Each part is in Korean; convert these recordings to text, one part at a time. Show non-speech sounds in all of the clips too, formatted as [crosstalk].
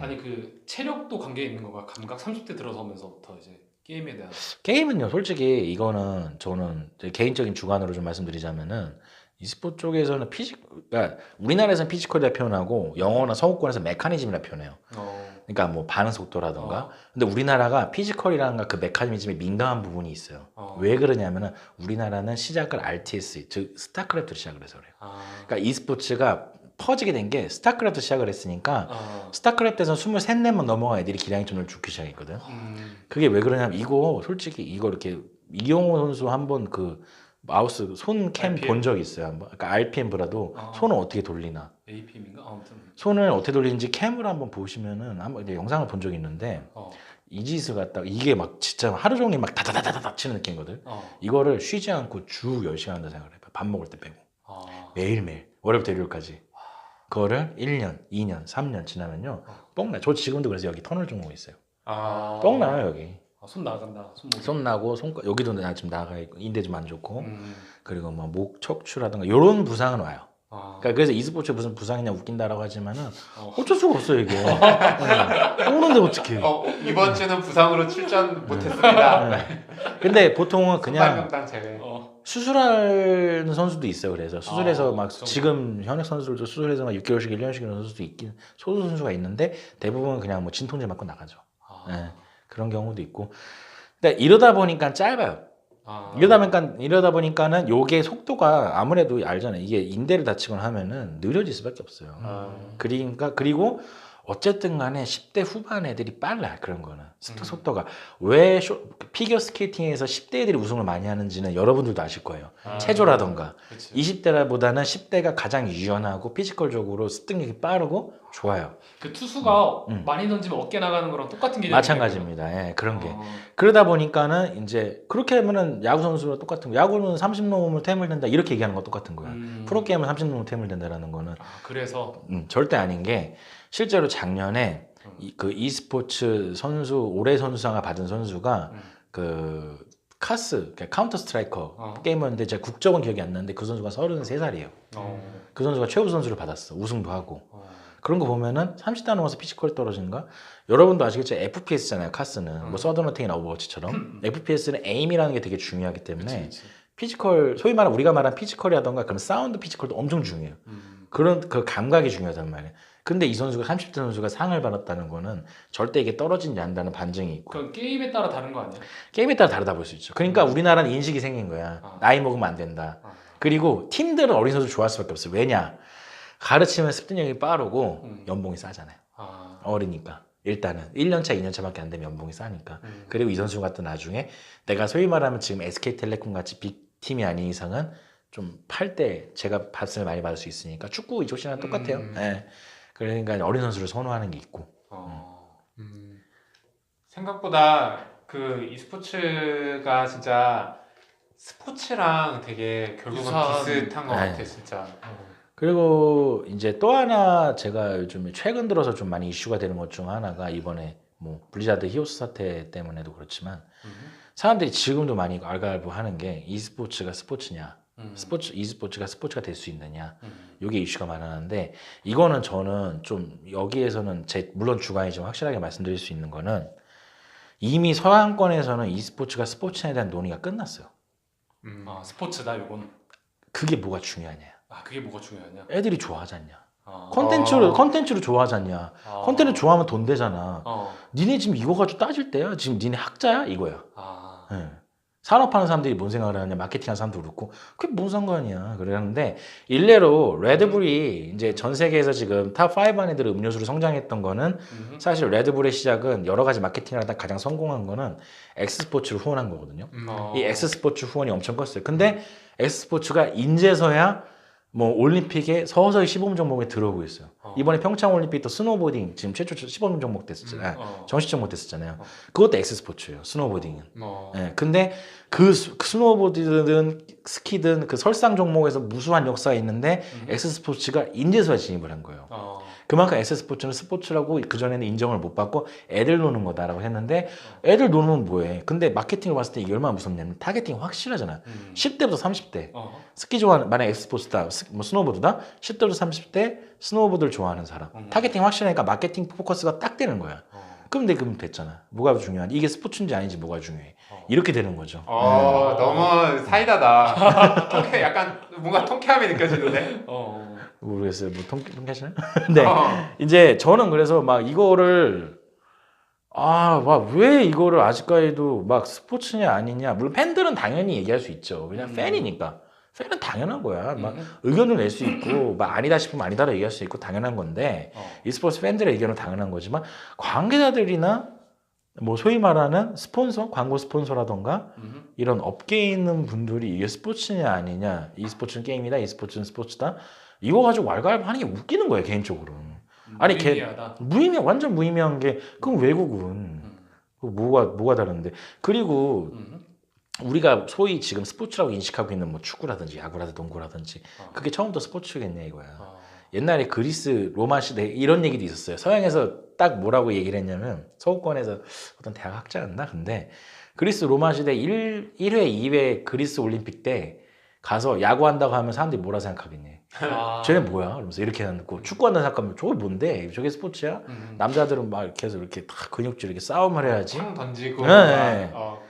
네. 아니 그 체력도 관계 있는 거가 감각 30대 들어서면서부터 이제 게임에 대한 게임은요, 솔직히 이거는 저는 제 개인적인 주관으로 좀 말씀드리자면은 e스포츠 쪽에서는 피지, 그러니까 우리나라에서는 피지컬이라 표현하고 영어나 서구권에서 메커니즘이라 표현해요. 어, 그러니까 뭐 반응 속도라던가. 어. 근데 우리나라가 피지컬이라는 그 메커니즘에 민감한 부분이 있어요. 어. 왜 그러냐면은 우리나라는 시작을 RTS, 즉 스타크래프트로 시작을 해서 그래요. 아, 그러니까 e스포츠가 퍼지게 된 게 스타크래프트 시작을 했으니까 어, 스타크래프트에서 23, 4번 넘어간 애들이 기량이 점점 죽기 시작했거든. 음, 그게 왜 그러냐면 이거 솔직히 이거 이렇게 이용호 선수 한번 그 마우스 손캠 RPM? 본적 있어요. 한번. 그러니까 RPM보다도 아. 손을 어떻게 돌리나. APM인가 아무튼 손을 어떻게 돌리는지 캠으로 한번 보시면은 한번 이제 영상을 본 적이 있는데 어, 이지수가 딱 이게 막 진짜 하루 종일 막 다다다다다 치는 느낌이거든. 어, 이거를 쉬지 않고 주 10시간 한다 생각을 해봐. 밥 먹을 때 빼고. 아, 매일매일. 월요일부터 일요일까지. 그거를 1년, 2년, 3년 지나면요. 뻥나. 저 지금도 그래서 여기 터널 종목 있어요. 아, 뻥나요, 여기. 아, 손 나간다 손목 손 나고 손 여기도 나 지금 나가 있고 인대 좀 안 좋고 음, 그리고 뭐 목 척추라든가 이런 부상은 와요. 아, 그러니까 그래서 e스포츠 무슨 부상이냐 웃긴다라고 하지만은 어. 어쩔 수가 없어 이게. 네. 오는데 어떻게? 어, 이번 주는 부상으로 출전 못했습니다. 네. 근데 보통은 그냥 그냥 제외. 어, 수술하는 선수도 있어요. 그래서 수술해서 아, 막 좀- 지금 현역 선수들도 수술해서 막 6개월씩 1년씩 이런 선수도 있긴 소수 선수가 있는데 대부분 그냥 뭐 진통제 맞고 나가죠. 아, 네. 그런 경우도 있고. 근데 이러다 보니까 짧아요. 아, 이러다 보니까 이러다 보니까는 요게 속도가 아무래도 알잖아요. 이게 인대를 다치거나 하면은 느려질 수밖에 없어요. 아, 그러니까 그리고 어쨌든 간에 10대 후반 애들이 빨라 그런 거는 음. 속도가 왜 쇼- 피겨 스케이팅에서 10대 애들이 우승을 많이 하는지는 여러분들도 아실 거예요. 아, 체조라던가 그치. 20대보다는 10대가 가장 유연하고 피지컬적으로 습득력이 빠르고 좋아요. 그 투수가 음. 많이 던지면 어깨 나가는 거랑 똑같은 게 마찬가지입니다. 예, 그런 게. 어, 그러다 보니까는 이제 그렇게 하면은 야구 선수랑 똑같은 거. 야구는 30 넘으면 퇴물 된다 이렇게 얘기하는 거 똑같은 거야. 음. 프로게임은 30 넘으면 퇴물 된다라는 거는 아, 그래서 음, 절대 아닌 게 실제로 작년에 음. 이, 그 e스포츠 선수 올해 선수상을 받은 선수가 음. 그 카스 그러니까 카운터 스트라이커 어. 게임이었는데 제가 국적은 기억이 안 나는데 그 선수가 33살이에요. 어, 그 선수가 최우 선수를 받았어. 우승도 하고. 어, 그런 거 보면은 30대 넘어서 피지컬이 떨어지는가? 여러분도 아시겠죠? FPS잖아요. 카스는 음. 뭐 서든어택이나 오버워치처럼 FPS는 에임이라는 게 되게 중요하기 때문에 그치, 그치. 피지컬 소위 말하는 우리가 말하는 피지컬이라던가 그런 사운드 피지컬도 엄청 중요해요. 음. 그런 그 감각이 중요하단 말이에요. 근데 이 선수가 30대 선수가 상을 받았다는 거는 절대 이게 떨어지지 않는다는 반증이 있고 그건 게임에 따라 다른 거 아니야? 게임에 따라 다르다 볼 수 있죠. 그러니까 우리나라는 인식이 생긴 거야. 아. 나이 먹으면 안 된다. 아, 그리고 팀들은 어린 선수 좋아할 수밖에 없어요. 왜냐? 가르치면 습득력이 빠르고 음. 연봉이 싸잖아요. 아, 어리니까. 일단은 1년차, 2년차밖에 안 되면 연봉이 싸니까. 음. 그리고 이 선수 같은 나중에 내가 소위 말하면 지금 SK텔레콤 같이 빅팀이 아닌 이상은 좀 팔 때 제가 받을 많이 받을 수 있으니까 축구 이쪽 시랑 똑같아요. 음. 예. 그러니까 어린 선수를 선호하는 게 있고. 어, 음, 생각보다 그 e스포츠가 진짜 스포츠랑 되게 결국은 유사한- 비슷한 것 네. 같아 진짜. 어. 그리고 이제 또 하나 제가 요즘 최근 들어서 좀 많이 이슈가 되는 것 중 하나가 이번에 뭐 블리자드 히오스 사태 때문에도 그렇지만 음. 사람들이 지금도 많이 알갈부하는 게 e스포츠가 스포츠냐, 음. 스포츠 e스포츠가 스포츠가 될 수 있느냐, 음. 이게 이슈가 많았는데 이거는 저는 좀 여기에서는 제 물론 주관이 좀 확실하게 말씀드릴 수 있는 거는 이미 서양권에서는 e스포츠가 스포츠에 대한 논의가 끝났어요. 음. 아, 스포츠다 요건. 그게 뭐가 중요하냐? 아, 그게 뭐가 중요하냐? 애들이 좋아하지 않냐? 아, 컨텐츠로 어. 컨텐츠로 좋아하지 않냐? 아. 컨텐츠 좋아하면 돈 되잖아. 어. 니네 지금 이거 가지고 따질 때야? 지금 니네 학자야? 이거야. 아. 예. 산업하는 사람들이 뭔 생각을 하냐? 마케팅하는 사람도 그렇고 그게 뭔 상관이야? 그러는데 일례로 레드불이 이제 전 세계에서 지금 탑5 안에 들은 음료수로 성장했던 거는 음. 사실 레드불의 시작은 여러 가지 마케팅을 하다 가장 성공한 거는 엑스스포츠를 후원한 거거든요. 음. 어. 이 엑스스포츠 후원이 엄청 컸어요. 근데 엑스스포츠가 인제서야 뭐 올림픽에 서서히 시범 종목에 들어오고 있어요. 어. 이번에 평창 올림픽도 스노보딩 지금 최초 시범 종목 됐었잖아요. 어. 정식 종목 됐었잖아요. 어. 그것도 엑스스포츠예요. 스노보딩은. 어. 예, 근데 그, 스- 그 스노보드든 스키든 그 설상 종목에서 무수한 역사가 있는데 음. 엑스스포츠가 인제서야 진입을 한 거예요. 어. 그만큼 S스포츠는 스포츠라고 그전에는 인정을 못 받고 애들 노는 거다라고 했는데 애들 노는 뭐해. 근데 마케팅을 봤을 때 이게 얼마나 무섭냐면 타겟팅 확실하잖아. 음. 10대부터 30대. 어. 스키 좋아하는 만약 X스포츠다 스- 뭐 스노보드다 10대부터 30대 스노보드를 좋아하는 사람 음. 타겟팅 확실하니까 마케팅 포커스가 딱 되는 거야 어. 그럼 내 그럼 됐잖아 뭐가 중요한 이게 스포츠인지 아닌지 뭐가 중요해 어. 이렇게 되는 거죠 어 너무 사이다다. [laughs] 통쾌 약간 뭔가 통쾌함이 느껴지는데. [laughs] 어. 모르겠어요 뭐 통, 통쾌하시나요? [laughs] 네 어. 이제 저는 그래서 막 이거를 아 막 왜 이거를 아직까지도 막 스포츠냐 아니냐 물론 팬들은 당연히 얘기할 수 있죠 왜냐면 음. 팬이니까 팬은 당연한 거야 막 음. 의견을 낼 수 있고 막 아니다 싶으면 아니다라고 얘기할 수 있고 당연한 건데 어. e스포츠 팬들의 의견은 당연한 거지만 관계자들이나 뭐 소위 말하는 스폰서, 광고 스폰서라던가 음. 이런 업계에 있는 분들이 이게 스포츠냐 아니냐, e스포츠는 게임이다, e스포츠는 스포츠다 이거 가지고 왈가왈부하는 게 웃기는 거예요 개인적으로. 아니, 걔- 무의미하다. 무의미 완전 무의미한 게 그럼 외국은 음. 그 뭐가 뭐가 다른데 그리고 음. 우리가 소위 지금 스포츠라고 인식하고 있는 뭐 축구라든지 야구라든지 농구라든지 어. 그게 처음부터 스포츠겠냐 이거야. 어. 옛날에 그리스 로마 시대 이런 얘기도 있었어요. 서양에서 딱 뭐라고 얘기를 했냐면 서구권에서 어떤 대학 학자였나? 근데 그리스 로마 시대 1, 1회, 2회 그리스 올림픽 때 가서 야구한다고 하면 사람들이 뭐라 생각하겠니? 아. 쟤네 뭐야? 그러면서 이렇게 해놓고 축구한다고 생각하면 저게 뭔데? 저게 스포츠야? 음. 남자들은 막 해서 이렇게 다 근육질 이렇게 싸움을 해야지. 창 던지고. 네, 막, 네. 어.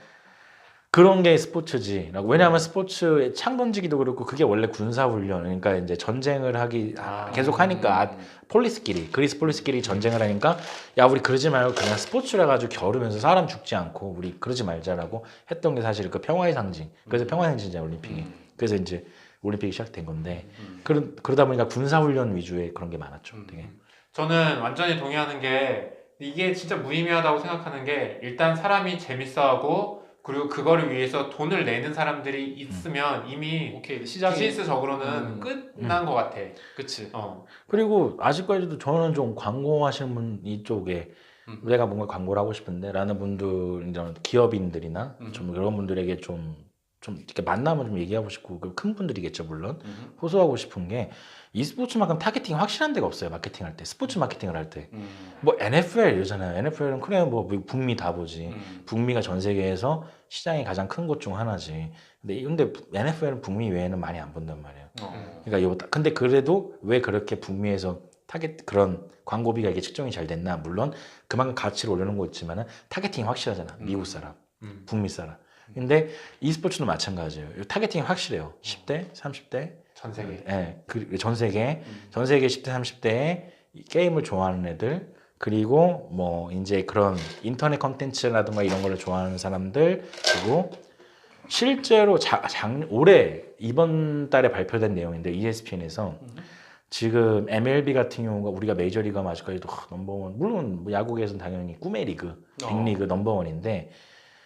그런 게 스포츠지라고. 왜냐하면 스포츠에 창 던지기도 그렇고 그게 원래 군사 훈련. 그러니까 이제 전쟁을 하기 아. 계속 하니까 음. 폴리스끼리 그리스 폴리스끼리 전쟁을 하니까 야 우리 그러지 말고 그냥 스포츠를 해가지고 겨루면서 사람 죽지 않고 우리 그러지 말자라고 했던 게 사실 그 평화의 상징. 그래서 평화의 상징이잖아 올림픽이. 음. 그래서 이제 올림픽이 시작된 건데 음. 그러, 그러다 보니까 군사 훈련 위주의 그런 게 많았죠. 음. 되게. 저는 완전히 동의하는 게 이게 진짜 무의미하다고 생각하는 게 일단 사람이 재밌어하고 그리고 그거를 위해서 돈을 내는 사람들이 있으면 이미 오케이 시작이 비즈니스적으로는 음. 끝난 것 같아. 그치. 어. 그리고 아직까지도 저는 좀 광고하시는 분 이쪽에 음. 내가 뭔가 광고를 하고 싶은데 라는 분들 이런 기업인들이나 음. 좀 이런 분들에게 좀 좀 이렇게 만나면 좀 얘기하고 싶고 그큰 분들이겠죠 물론 음. 호소하고 싶은 게 e스포츠만큼 타겟팅 확실한 데가 없어요 마케팅 할때 스포츠 마케팅을 할때 음. 뭐 NFL 이러잖아요 NFL은 그래 뭐 북미 다 보지 음. 북미가 전 세계에서 시장이 가장 큰 곳 중 하나지 근데 근데 NFL은 북미 외에는 많이 안 본단 말이에요 어. 그러니까 이거 근데 그래도 왜 그렇게 북미에서 타겟 그런 광고비가 이게 측정이 잘 됐나 물론 그만큼 가치를 올려놓은 거 있지만은 타겟팅이 확실하잖아 음. 미국 사람 음. 북미 사람 근데 e스포츠도 마찬가지예요 이 타겟팅이 확실해요 10대 30대 전 세계. 예, 그, 전 세계 음. 전 세계 10대 30대에 게임을 좋아하는 애들 그리고 뭐 이제 그런 인터넷 컨텐츠라든가 이런 거를 좋아하는 사람들 그리고 실제로 자, 작, 올해 이번 달에 발표된 내용인데 ESPN에서 음. 지금 MLB 같은 경우가 우리가 메이저리그가 아직까지도 하, 넘버원 물론 뭐 야구에서는 당연히 꿈의 리그 어. 빅리그 넘버원인데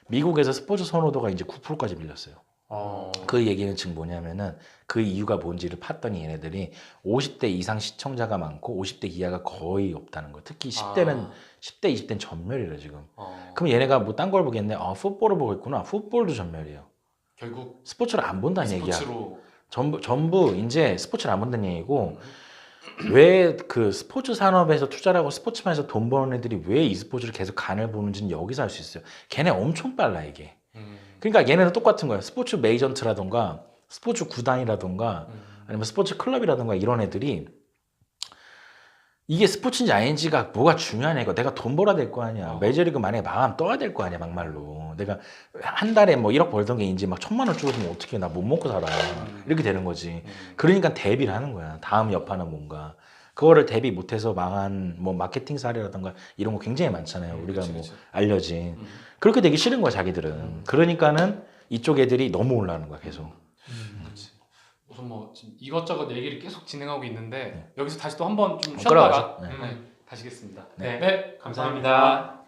미국에서 스포츠 선호도가 이제 9%까지 밀렸어요. 어. 그 얘기는 지금 뭐냐면은 그 이유가 뭔지를 팠더니 얘네들이 50대 이상 시청자가 많고 50대 이하가 거의 없다는 거예요. 특히 10대는 아. 10대 20대는 전멸이래 지금. 어. 그럼 얘네가 뭐 딴 걸 보겠네. 아 풋볼을 보겠구나. 풋볼도 전멸이에요. 결국 스포츠를 안 본다는 얘기야. 스포츠로 전부 전부 이제 스포츠를 안 본다는 얘기고 음. 왜 그 스포츠 산업에서 투자를 하고 스포츠만에서 돈 버는 애들이 왜 e스포츠를 계속 간을 보는지는 여기서 알 수 있어요. 걔네 엄청 빨라 이게. 음. 그러니까 얘네는 똑같은 거예요. 스포츠 메이전트라던가 스포츠 구단이라던가 음. 아니면 스포츠 클럽이라던가 이런 애들이 이게 스포츠인지 아닌지가 뭐가 중요하냐 이거 내가 돈 벌어야 될 거 아니야 어. 메이저리그 만약에 망하면 떠야 될 거 아니야 막말로 내가 한 달에 뭐 1억 벌던 게 이제 막 천만 원 줄어들면 어떻게 나 못 먹고 살아 음. 이렇게 되는 거지 음. 그러니까 대비를 하는 거야 다음 여파는 뭔가 그거를 대비 못해서 망한 뭐 마케팅 사례라던가 이런 거 굉장히 많잖아요 우리가 그치, 뭐 그치. 알려진 음. 그렇게 되기 싫은 거야 자기들은 음. 그러니까는 이쪽 애들이 너무 올라가는 거야 계속. 우선 뭐 지금 이것저것 얘기를 계속 진행하고 있는데 네. 여기서 다시 또 한번 좀 어, 쉬었다가. 네. 네. 가시겠습니다. 네. 네, 감사합니다.